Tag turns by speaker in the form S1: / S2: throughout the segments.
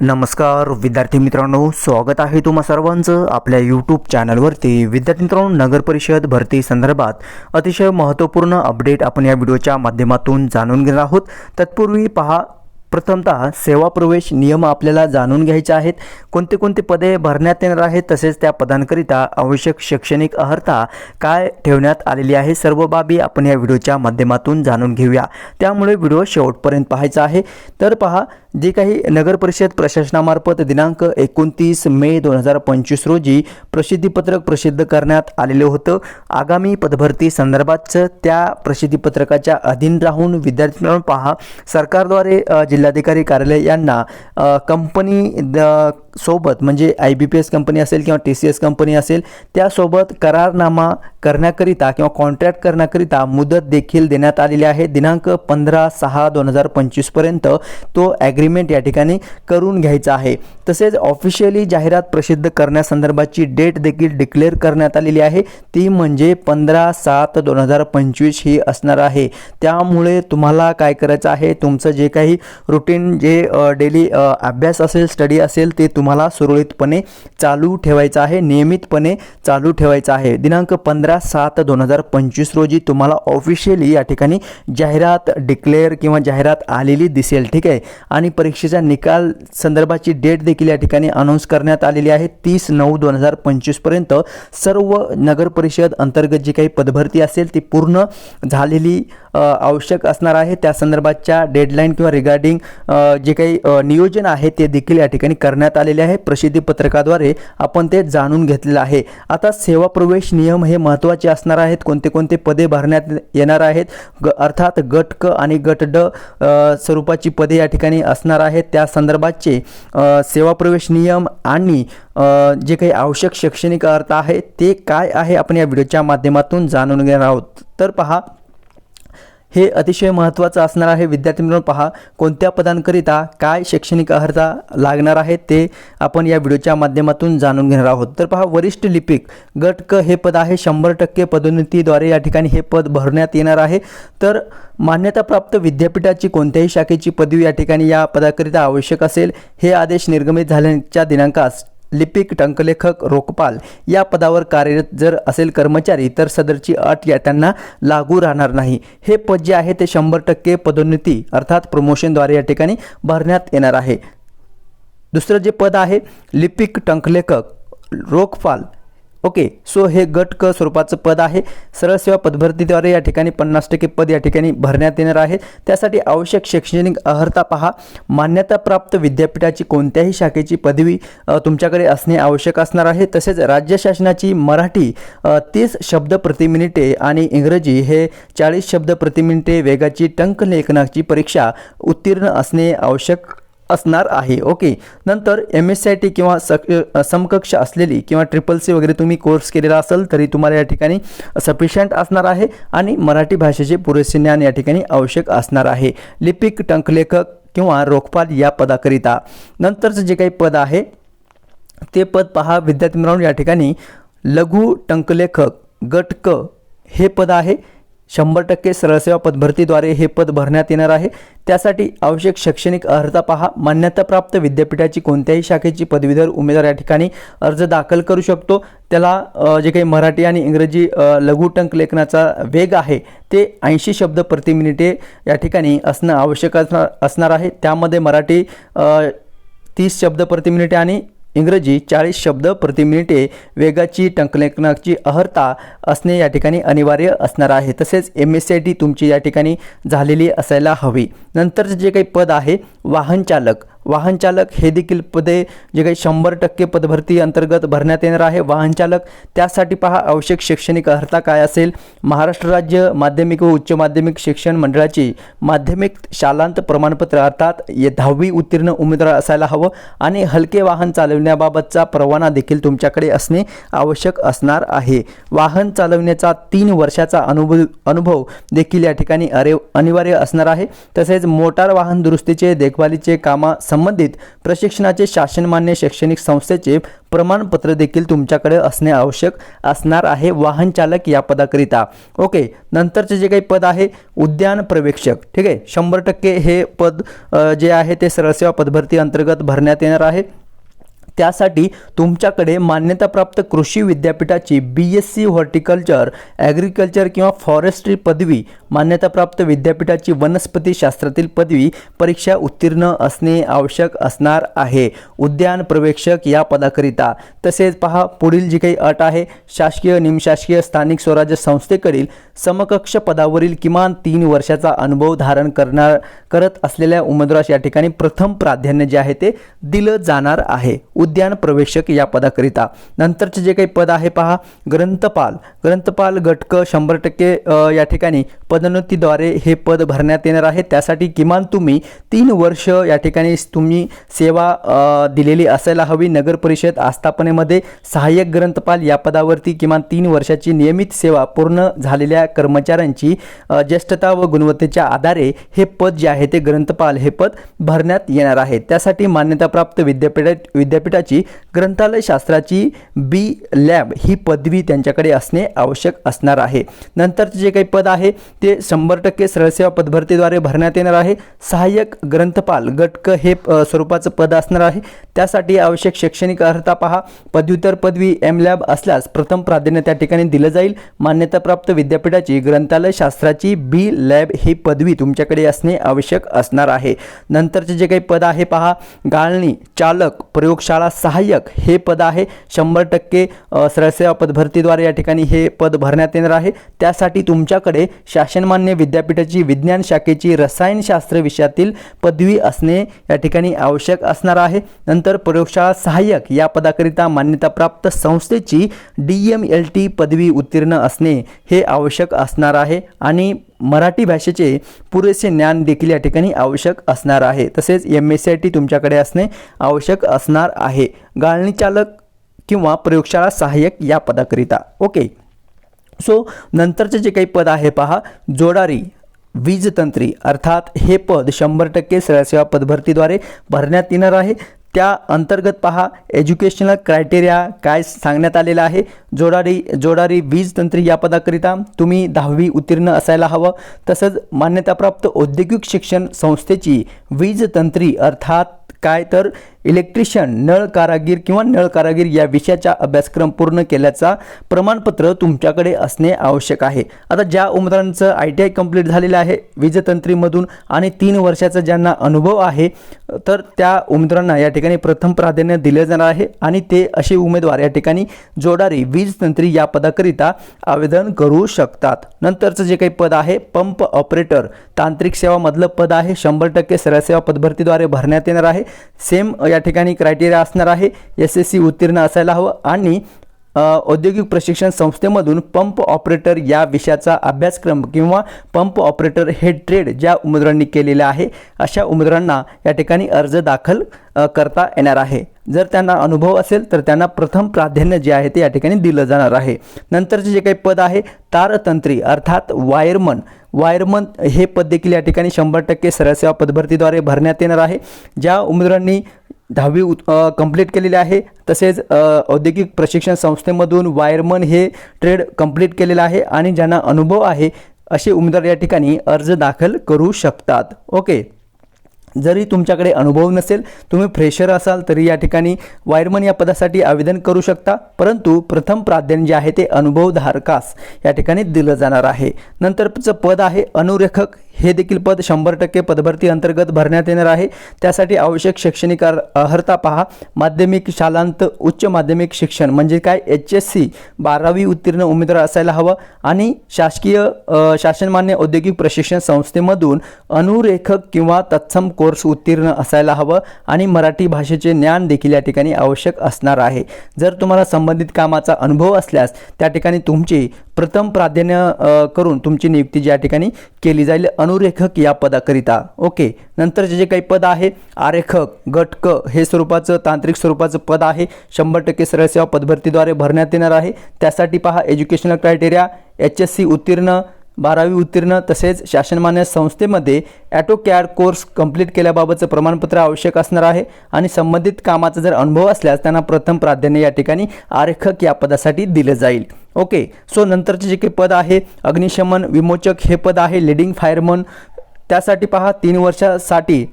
S1: नमस्कार विद्यार्थी मित्रांनो स्वागत आहे तुम्हा सर्वांचं आपल्या यूट्यूब चॅनलवरती विद्यार्थी मित्रांनो नगर परिषद भरती संदर्भात अतिशय महत्त्वपूर्ण अपडेट आपण या व्हिडिओच्या माध्यमातून जाणून घेणार आहोत. तत्पूर्वी पहा प्रथमतः सेवा प्रवेश नियम आपल्याला जाणून घ्यायचे आहेत. कोणते कोणते पदे भरण्यात येणार आहेत तसेच त्या पदांकरिता आवश्यक शैक्षणिक अर्हता काय ठेवण्यात आलेली आहे सर्व बाबी आपण या व्हिडिओच्या माध्यमातून जाणून घेऊया. त्यामुळे व्हिडिओ शेवटपर्यंत पाहायचा आहे. तर पहा जे काही नगर परिषद प्रशासनामार्फत दिनांक एकोणतीस मे दोन हजार पंचवीस रोजी प्रसिद्धीपत्रक प्रसिद्ध करण्यात आलेलं होतं. आगामी पदभरती संदर्भातचं त्या प्रसिद्धीपत्रकाच्या अधीन राहून विद्यार्थ्यांना पहा. सरकारद्वारे जिल्हाधिकारी कार्यालय यांना कंपनी द सोबत म्हणजे I B P S company असेल किंवा टी सी एस कंपनी असेल त्यासोबत करारनामा करण्याकरिता किंवा कॉन्ट्रॅक्ट करण्याकरिता मुदत देखील देण्यात आलेली आहे. दिनांक पंधरा सहा दोन हजार पंचवीसपर्यंत तो ॲग्री ॲग्रीमेंट या ठिकाणी करून घ्यायचा आहे. तसेच ऑफिशियली जाहिरात प्रसिद्ध करण्यासंदर्भाची डेट देखील डिक्लेअर करण्यात आलेली आहे. ती म्हणजे पंधरा सात दोन हजार पंचवीस ही असणार आहे. त्यामुळे तुम्हाला काय करायचं आहे? तुमचं जे काही रुटीन जे डेली अभ्यास असेल स्टडी असेल ते तुम्हाला सुरळीतपणे चालू ठेवायचं आहे. नियमितपणे चालू ठेवायचं आहे. दिनांक पंधरा सात दोन हजार पंचवीस रोजी तुम्हाला ऑफिशियली या ठिकाणी जाहिरात डिक्लेअर किंवा जाहिरात आलेली दिसेल. ठीक आहे? आणि परीक्षेचा निकाल संदर्भाची डेट देखील या ठिकाणी अनाऊन्स करण्यात आलेली आहे. तीस नऊ दोन हजार पंचवीसपर्यंत सर्व नगरपरिषद अंतर्गत जी काही पदभरती असेल ती पूर्ण झालेली आवश्यक असणार आहे. त्या संदर्भातच्या डेडलाईन किंवा रिगार्डिंग जे काही नियोजन आहे ते देखील या ठिकाणी करण्यात आलेले आहे. प्रसिद्धी पत्रकाद्वारे आपण ते जाणून घेतलेलं आहे. आता सेवा प्रवेश नियम हे महत्त्वाचे असणार आहेत. कोणते कोणते पदे भरण्यात येणार आहेत? ग अर्थात गट क आणि गट ड स्वरूपाची पदे या ठिकाणी असणार आहेत. त्या संदर्भातचे सेवा प्रवेश नियम आणि जे काही आवश्यक शैक्षणिक अर्थ आहे ते काय आहे? आपण या व्हिडिओच्या माध्यमातून जाणून घेणार आहोत. तर पहा हे अतिशय महत्त्वाचं असणार आहे. विद्यार्थी मित्रांनो पहा कोणत्या पदांकरिता काय शैक्षणिक अर्हता लागणार आहे ते आपण या व्हिडिओच्या माध्यमातून जाणून घेणार आहोत. तर पहा वरिष्ठ लिपिक गट क हे पद आहे. शंभर टक्के पदोन्नतीद्वारे या ठिकाणी हे पद भरण्यात येणार आहे. तर मान्यताप्राप्त विद्यापीठाची कोणत्याही शाखेची पदवी या ठिकाणी या पदाकरिता आवश्यक असेल हे आदेश निर्गमित झाल्याच्या दिनांकास लिपिक टंकलेखक रोकपाल या पदावर कार्यरत जर असेल कर्मचारी तर सदरची अट या त्यांना लागू राहणार नाही. हे पद जे आहे ते शंभर टक्के पदोन्नती अर्थात प्रमोशनद्वारे या ठिकाणी भरण्यात येणार आहे. दुसरं जे पद आहे लिपिक टंकलेखक रोकपाल. ओके सो हे गट क स्वरूपाचं पद आहे. सरळ सेवा पदभरतीद्वारे या ठिकाणी पन्नास टक्के पद या ठिकाणी भरण्यात येणार आहे. त्यासाठी आवश्यक शैक्षणिक अर्हता पहा. मान्यताप्राप्त विद्यापीठाची कोणत्याही शाखेची पदवी तुमच्याकडे असणे आवश्यक असणार आहे. तसेच राज्य शासनाची मराठी तीस शब्द प्रति मिनिटे आणि इंग्रजी हे चाळीस शब्द प्रति मिनिटे वेगाची टंकलेखनाची परीक्षा उत्तीर्ण असणे आवश्यक असणार आहे. ओके. नंतर M S C I T किंवा सक समकक्ष असलेली किंवा ट्रिपल सी वगैरे तुम्ही कोर्स केलेला असेल तरी तुम्हाला या ठिकाणी सफिशियंट असणार आहे आणि मराठी भाषेचे पुरेसे ज्ञान या ठिकाणी आवश्यक असणार आहे. लिपिक टंकलेखक किंवा रोखपाल या पदाकरिता. नंतरचं जे काही पद आहे ते पद पहा. विद्यार्थी मित्रांनो या ठिकाणी लघु टंकलेखक गटक हे पद आहे. शंभर टक्के सरळसेवा पदभरतीद्वारे हे पद भरण्यात येणार आहे. त्यासाठी आवश्यक शैक्षणिक अर्हता पहा. मान्यताप्राप्त विद्यापीठाची कोणत्याही शाखेची पदवीधर उमेदवार या ठिकाणी अर्ज दाखल करू शकतो. त्याला जे काही मराठी आणि इंग्रजी लघुटंक लेखनाचा वेग आहे ते ऐंशी शब्द प्रति मिनिटे या ठिकाणी असणं आवश्यक असणार असणार आहे. त्यामध्ये मराठी तीस शब्द प्रति मिनिटे आणि इंग्रजी चाळीस शब्द प्रति मिनिटे वेगाची टंकलेखनाची अहर्ता असणे या ठिकाणी अनिवार्य असणार आहे. तसेच M S C I T तुमची या ठिकाणी झालेली असायला हवी. नंतरचं जे काही पद आहे वाहन चालक वाहनचालक हे देखील पदे जे काही शंभर टक्के पदभरती अंतर्गत भरण्यात येणार आहे. वाहनचालक त्यासाठी पहा आवश्यक शैक्षणिक अर्हता काय असेल? महाराष्ट्र राज्य माध्यमिक व उच्च माध्यमिक शिक्षण मंडळाची माध्यमिक शालांत प्रमाणपत्र अर्थात ये दहावी उत्तीर्ण उमेदवार असायला हवं आणि हलके वाहन चालवण्याबाबतचा परवाना देखील तुमच्याकडे असणे आवश्यक असणार आहे. वाहन चालवण्याचा तीन वर्षाचा अनुभव अनुभव देखील या ठिकाणी अरे अनिवार्य असणार आहे. तसेच मोटार वाहन दुरुस्तीचे देखभालीचे कामा संबंधित प्रशिक्षणाचे शासनमान्य शैक्षणिक संस्थेचे प्रमाणपत्र देखील तुमच्याकडे असणे आवश्यक असणार आहे. वाहन चालक या पदाकरिता. ओके नंतरचे जे काही पद आहे उद्यान प्रवेक्षक ठीक आहे शंभर टक्के हे पद जे आहे ते सरळसेवा पदभरती अंतर्गत भरण्यात येणार आहे. त्यासाठी तुमच्याकडे मान्यताप्राप्त कृषी विद्यापीठाची B S C horticulture agriculture किंवा फॉरेस्ट्री पदवी मान्यताप्राप्त विद्यापीठाची वनस्पतीशास्त्रातील पदवी परीक्षा उत्तीर्ण असणे आवश्यक असणार आहे. उद्यान प्रवेक्षक या पदाकरिता. तसेच पहा पुढील जी काही अट आहे शासकीय निमशासकीय स्थानिक स्वराज्य संस्थेकडील समकक्ष पदावरील किमान तीन वर्षाचा अनुभव धारण करणार करत असलेल्या उमेदवारास या ठिकाणी प्रथम प्राधान्य जे आहे ते दिलं जाणार आहे. उद्यान प्रवेशक या पदाकरिता. नंतरचे जे काही पद आहे पहा ग्रंथपाल. ग्रंथपाल घटक शंभर टक्के या ठिकाणी पदोन्नतीद्वारे हे पद भरण्यात येणार आहे. त्यासाठी किमान तुम्ही तीन वर्ष या ठिकाणी तुम्ही सेवा दिलेली असायला हवी. नगर परिषद आस्थापनेमध्ये सहाय्यक ग्रंथपाल या पदावरती किमान तीन वर्षाची नियमित सेवा पूर्ण झालेल्या कर्मचाऱ्यांची ज्येष्ठता व गुणवत्तेच्या आधारे हे पद जे आहे ते ग्रंथपाल हे पद भरण्यात येणार आहे. त्यासाठी मान्यताप्राप्त विद्यापीठ विद्यापीठाची ग्रंथालय शास्त्राची बी लॅब ही पदवी त्यांच्याकडे असणे आवश्यक असणार आहे. नंतरचे जे काही पद आहे ते शंभर टक्के सरळसेवा पदभरतीद्वारे भरण्यात येणार आहे. सहाय्यक ग्रंथपाल गटक हे स्वरूपाचं पद असणार आहे. त्यासाठी आवश्यक शैक्षणिक अर्हता पहा. पदव्युत्तर पदवी एम लॅब असल्यास प्रथम प्राधान्य त्या ठिकाणी दिलं जाईल. मान्यताप्राप्त विद्यापीठाची ग्रंथालय शास्त्राची बी लॅब ही पदवी तुमच्याकडे असणे आवश्यक असणार आहे. नंतरचे जे काही पद आहे पहा. गाळणी चालक प्रयोगशाळा सहाय्यक हे पद आहे. शंभर टक्के सरसेवा पदभरतीद्वारे या ठिकाणी हे पद भरण्यात येणार आहे. त्यासाठी तुमच्याकडे शासनमान्य विद्यापीठाची विज्ञान शाखेची रसायनशास्त्र विषयातील पदवी असणे या ठिकाणी आवश्यक असणार आहे. नंतर प्रयोगशाळा सहाय्यक या पदाकरिता मान्यताप्राप्त संस्थेची डी एम एल टी पदवी उत्तीर्ण असणे हे आवश्यक असणार आहे. आणि मराठी भाषेचे पुरेसे ज्ञान देखील या ठिकाणी आवश्यक असणार आहे. तसेच M S C I T तुमच्याकडे असणे आवश्यक असणार आहे. गाळणी चालक किंवा प्रयोगशाळा सहाय्यक या पदाकरिता. ओके. सो नंतरचे जे काही पद आहे पहा. जोडारी वीजतंत्री अर्थात हे पद शंभर टक्के सरळसेवा पदभरतीद्वारे भरण्यात येणार आहे. त्या अंतर्गत पहा एज्युकेशनल क्रायटेरिया काय सांगण्यात आलेलं आहे. जोडारी जोडारी वीज तंत्री या पदाकरिता तुम्ही दहावी उत्तीर्ण असायला हवं. तसंच मान्यताप्राप्त औद्योगिक शिक्षण संस्थेची वीज तंत्री अर्थात काय? तर इलेक्ट्रिशियन नळ कारागीर किंवा नळ कारागीर या विषयाचा अभ्यासक्रम पूर्ण केल्याचा प्रमाणपत्र तुमच्याकडे असणे आवश्यक आहे. आता ज्या उमेदवारांचं आय टी आय कंप्लीट झालेलं आहे वीजतंत्रीमधून आणि तीन वर्षाचा ज्यांना अनुभव आहे तर त्या उमेदवारांना या ठिकाणी प्रथम प्राधान्य दिलं जाणार आहे आणि ते असे उमेदवार या ठिकाणी जोडारी वीजतंत्री या पदाकरिता आवेदन करू शकतात. नंतरचं जे काही पद आहे पंप ऑपरेटर तांत्रिक सेवामधलं पद आहे शंभर टक्के सरळसेवा पदभरतीद्वारे भरण्यात येणार आहे. सेम या ठिकाणी क्रायटेरिया असणार आहे. एस एस सी उत्तीर्ण असायला हवं आणि औद्योगिक प्रशिक्षण संस्थेमधून पंप ऑपरेटर या विषयाचा अभ्यासक्रम किंवा पंप ऑपरेटर हे ट्रेड ज्या उमेदवारांनी केलेला आहे अशा उमेदवारांना या ठिकाणी अर्ज दाखल करता येणार आहे. जर त्यांना अनुभव असेल तर त्यांना प्रथम प्राधान्य जे आहे ते या ठिकाणी दिलं जाणार आहे. नंतरचे जे काही पद आहे तारतंत्री अर्थात वायरमन वायरमन हे पद देखील या ठिकाणी शंभर टक्के सरळसेवा पदभरतीद्वारे भरण्यात येणार आहे. ज्या उमेदवारांनी दहावी कंप्लीट केलेली आहे तसेच औद्योगिक प्रशिक्षण संस्थेमधून वायरमन हे ट्रेड कंप्लीट केलेलं आहे आणि ज्यांना अनुभव आहे असे उमेदवार या ठिकाणी अर्ज दाखल करू शकतात. ओके. जरी तुमच्याकडे अनुभव नसेल तुम्ही फ्रेशर असाल तरी या ठिकाणी वायरमन या पदासाठी आवेदन करू शकता. परंतु प्रथम प्राधान्य जे आहे ते अनुभवधारकास या ठिकाणी दिलं जाणार आहे. नंतरचं पद आहे अनुरेखक. हे देखील पद शंभर टक्के पदभरती अंतर्गत भरण्यात येणार आहे. त्यासाठी आवश्यक शैक्षणिक अर्हता पहा. माध्यमिक शालांत उच्च माध्यमिक शिक्षण म्हणजे काय? एच एस सी बारावी उत्तीर्ण उमेदवार असायला हवं. आणि शासकीय शासनमान्य औद्योगिक प्रशिक्षण संस्थेमधून अनुरेखक किंवा तत्सम कोर्स उत्तीर्ण असायला हवं आणि मराठी भाषेचे ज्ञान देखील या ठिकाणी आवश्यक असणार आहे. जर तुम्हाला संबंधित कामाचा अनुभव असल्यास त्या ठिकाणी तुमची प्रथम प्राधान्य करून तुमची नियुक्ती ज्या ठिकाणी केली जाईल अनुरेखक या पदाकरिता. ओके नंतरचे जे काही पद आहे आरेखक गटक हे स्वरूपाचं तांत्रिक स्वरूपाचं पद आहे. शंभर टक्के सरळ सेवा पदभरतीद्वारे भरण्यात येणार आहे. त्यासाठी पहा educational criteria H S C उत्तीर्ण बारावी उत्तीर्ण तसेच शासनमान्य संस्थेमध्ये ॲटो कॅड कोर्स कंप्लीट केल्याबाबतचं प्रमाणपत्र आवश्यक असणार आहे आणि संबंधित कामाचा जर अनुभव असल्यास त्यांना प्रथम प्राधान्य या ठिकाणी आरेखक या पदासाठी दिलं जाईल. ओके सो नंतरचे जे काही पद आहे अग्निशमन विमोचक हे पद आहे लिडिंग फायरमन त्यासाठी पहा तीन वर्षासाठी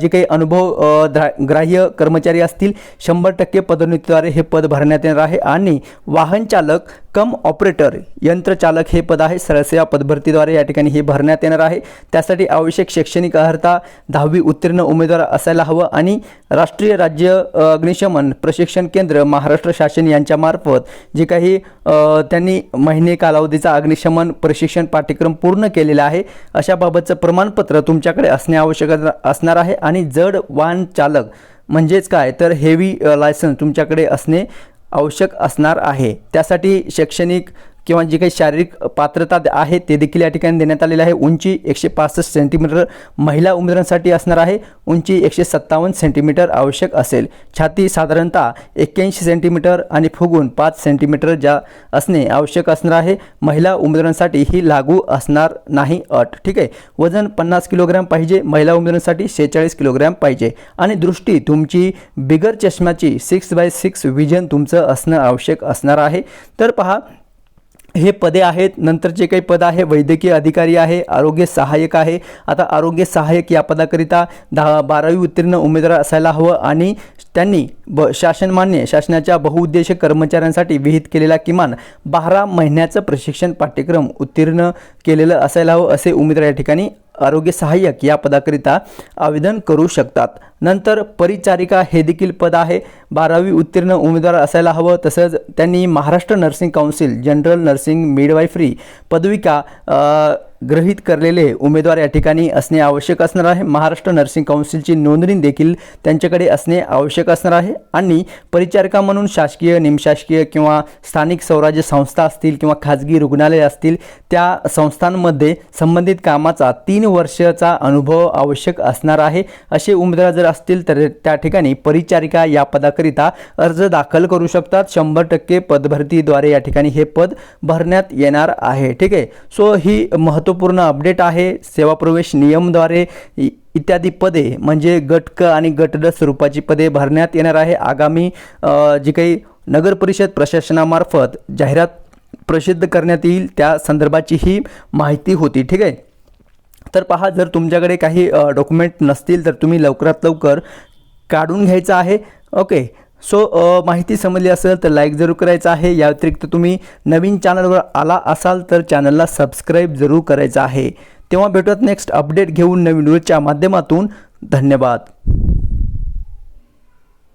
S1: जे काही अनुभव ग्राह्य कर्मचारी असतील शंभर टक्के पदोन्नतीद्वारे हे पद भरण्यात येणार आहे आणि वाहन चालक कम ऑपरेटर यंत्रचालक हे पद आहे. सरसेवा पदभरतीद्वारे या ठिकाणी हे भरण्यात येणार आहे. त्यासाठी आवश्यक शैक्षणिक अर्हता दहावी उत्तीर्ण उमेदवार असायला हवं आणि राष्ट्रीय राज्य अग्निशमन प्रशिक्षण केंद्र महाराष्ट्र शासन यांच्यामार्फत जे काही त्यांनी महिने कालावधीचा अग्निशमन प्रशिक्षण पाठ्यक्रम पूर्ण केलेला आहे अशा बाबतचं प्रमाणपत्र तुमच्याकडे असणे आवश्यक असणार आहे. आणि जड वाहन चालक म्हणजेच काय? तर हेवी लायसन्स तुमच्याकडे असणे आवश्यक असणार आहे. त्यासाठी शैक्षणिक किंवा जी काही शारीरिक पात्रता आहे ते देखील या ठिकाणी देण्यात आलेलं आहे. उंची एकशे पासष्ट सेंटीमीटर महिला उमेदवारांसाठी असणार आहे. उंची एकशे सत्तावन्न सेंटीमीटर आवश्यक असेल. छाती साधारणतः एक्क्याऐंशी सेंटीमीटर आणि फुगून पाच सेंटीमीटर ज्या असणे आवश्यक असणार आहे. महिला उमेदवारांसाठी ही लागू असणार नाही अट. ठीक आहे? वजन पन्नास किलोग्रॅम पाहिजे महिला उमेदवारांसाठी शेहेचाळीस किलोग्रॅम पाहिजे. आणि दृष्टी तुमची बिगर चष्म्याची सिक्स बाय सिक्स विजन तुमचं असणं आवश्यक असणार आहे. तर पहा हे पदे आहेत. नंतर जे काही पद आहे वैद्यकीय अधिकारी आहे आरोग्य सहाय्यक आहे. आता आरोग्य सहाय्यक या पदाकरिता दहा बारावी उत्तीर्ण उमेदवार असायला हवं आणि त्यांनी ब शासनमान्य शासनाच्या बहुउद्देशीय कर्मचाऱ्यांसाठी विहित केलेला किमान बारा महिन्याचं प्रशिक्षण पाठ्यक्रम उत्तीर्ण केलेलं असायला हवं असे उमेदवार या ठिकाणी आरोग्य सहाय्यक या पदाकरिता आवेदन करू शकतात. नंतर परिचारिका हे देखील पद आहे. बारावी उत्तीर्ण उमेदवार असायला हवं. तसंच त्यांनी Maharashtra nursing council general nursing midwifery पदविका अ, करलेले उमेदवार या ठिकाणी असणे आवश्यक असणार आहे. महाराष्ट्र नर्सिंग काउन्सिलची नोंदणी देखील त्यांच्याकडे असणे आवश्यक असणार आहे. आणि परिचारिका म्हणून शासकीय निमशासकीय किंवा स्थानिक स्वराज्य संस्था असतील किंवा खाजगी रुग्णालय असतील त्या संस्थांमध्ये संबंधित कामाचा तीन वर्षाचा अनुभव आवश्यक असणार आहे. असे उमेदवार जर असतील तर त्या ठिकाणी परिचारिका या पदाकरिता अर्ज दाखल करू शकतात. शंभर टक्के पदभरतीद्वारे या ठिकाणी हे पद भरण्यात येणार आहे. ठीक आहे? सो ही महत्त्वपूर्ण अपडेट आहे. सेवा प्रवेश नियमद्वारे इ- इत्यादी पदे म्हणजे गटक आणि गटड स्वरूपाची पदे भरण्यात येणार आहे. आगामी जी काही नगर परिषद प्रशासनामार्फत जाहिरात प्रसिद्ध करण्यात येईल त्या संदर्भाची ही माहिती होती ठीक आहे? तर पहा जर तुमच्याकडे काही डॉक्युमेंट नसतील तर तुम्ही लवकरात लवकर काढून घ्यायचं आहे. ओके. सो माहिती समजली असेल तर लाईक जरूर करायचं आहे. या व्यतिरिक्त तुम्ही नवीन चॅनलवर आला असाल तर चॅनलला सबस्क्राईब जरूर करायचं आहे. तेव्हा भेटूयात नेक्स्ट अपडेट घेऊन नवीन व्हिडिओच्या माध्यमातून. धन्यवाद.